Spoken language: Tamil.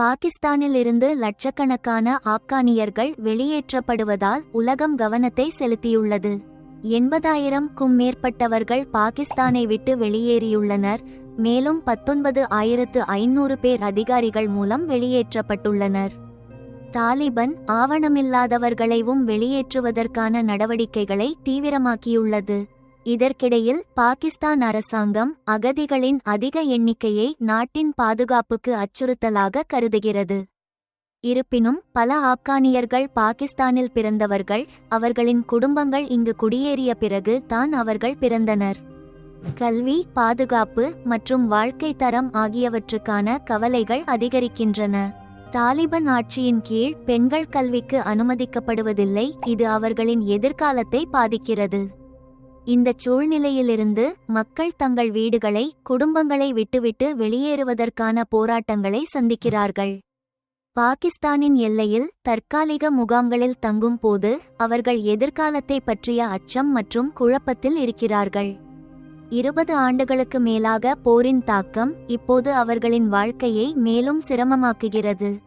பாகிஸ்தானில் இருந்து லட்சக்கணக்கான ஆப்கானியர்கள் வெளியேற்றப்படுவதால் உலகம் கவனத்தை செலுத்தியுள்ளது. எண்பதாயிரம்க்கும் மேற்பட்டவர்கள் பாகிஸ்தானை விட்டு வெளியேறியுள்ளனர். மேலும் பத்தொன்பது ஆயிரத்து ஐநூறு பேர் அதிகாரிகள் மூலம் வெளியேற்றப்பட்டுள்ளனர். தாலிபன் ஆவணமில்லாதவர்களையும் வெளியேற்றுவதற்கான நடவடிக்கைகளை தீவிரமாக்கியுள்ளது. இதற்கிடையில் பாகிஸ்தான் அரசாங்கம் அகதிகளின் அதிக எண்ணிக்கையை நாட்டின் பாதுகாப்புக்கு அச்சுறுத்தலாக கருதுகிறது. இருப்பினும் பல ஆப்கானியர்கள் பாகிஸ்தானில் பிறந்தவர்கள் அவர்களின் குடும்பங்கள் இங்கு குடியேறிய பிறகு தான் அவர்கள் பிறந்தனர். கல்வி பாதுகாப்பு மற்றும் வாழ்க்கை தரம் ஆகியவற்றுக்கான கவலைகள் அதிகரிக்கின்றன. தாலிபன் ஆட்சியின் கீழ் பெண்கள் கல்விக்கு அனுமதிக்கப்படுவதில்லை இது அவர்களின் எதிர்காலத்தை பாதிக்கிறது. இந்த சூழ்நிலையிலிருந்து மக்கள் தங்கள் வீடுகளை குடும்பங்களை விட்டுவிட்டு வெளியேறுவதற்கான போராட்டங்களை சந்திக்கிறார்கள். பாகிஸ்தானின் எல்லையில் தற்காலிக முகாம்களில் தங்கும் போது அவர்கள் எதிர்காலத்தை பற்றிய அச்சம் மற்றும் குழப்பத்தில் இருக்கிறார்கள். இருபது ஆண்டுகளுக்கு மேலாக போரின் தாக்கம் இப்போது அவர்களின் வாழ்க்கையை மேலும் சிரமமாக்குகிறது.